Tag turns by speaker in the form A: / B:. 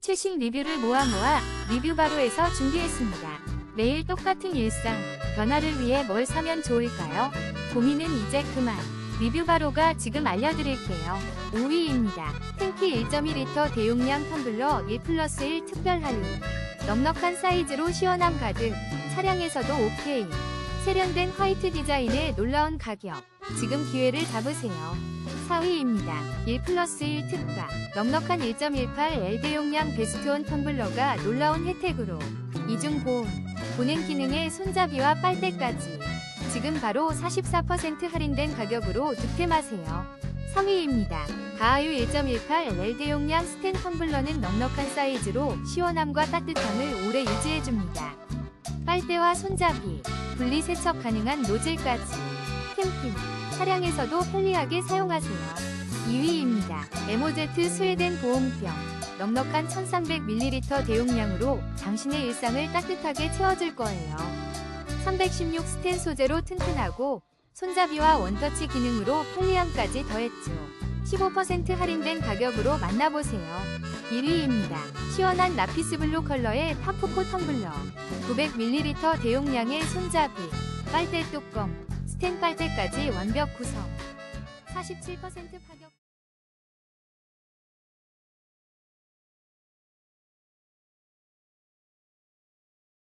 A: 최신 리뷰를 모아 모아 리뷰 바로에서 준비했습니다. 매일 똑같은 일상, 변화를 위해 뭘 사면 좋을까요? 고민은 이제 그만. 리뷰 바로가 지금 알려드릴게요. 5위입니다. 탱키 1.2리터 대용량 텀블러 1 플러스 1 특별 할인. 넉넉한 사이즈로 시원함 가득. 차량에서도 오케이. 세련된 화이트 디자인의 놀라운 가격. 지금 기회를 잡으세요. 4위입니다. 1 플러스 1 특가. 넉넉한 1.18 L 대용량 베스트온 텀블러가 놀라운 혜택으로 이중 보온, 보냉 기능의 손잡이와 빨대까지 지금 바로 44% 할인된 가격으로 득템하세요. 3위입니다. 가하유 1.18 L 대용량 스텐 텀블러는 넉넉한 사이즈로 시원함과 따뜻함을 오래 유지해줍니다. 빨대와 손잡이, 분리 세척 가능한 노즐까지 캠핑, 차량에서도 편리하게 사용하세요. 2위입니다. 에모제트 스웨덴 보온병. 넉넉한 1300ml 대용량으로 당신의 일상을 따뜻하게 채워줄 거예요. 316 스텐 소재로 튼튼하고 손잡이와 원터치 기능으로 편리함까지 더했죠. 15% 할인된 가격으로 만나보세요. 1위입니다. 시원한 라피스 블루 컬러의 파프코 텀블러. 900ml 대용량의 손잡이, 빨대 뚜껑, 스텐 빨대까지 완벽 구성. 47% 파격.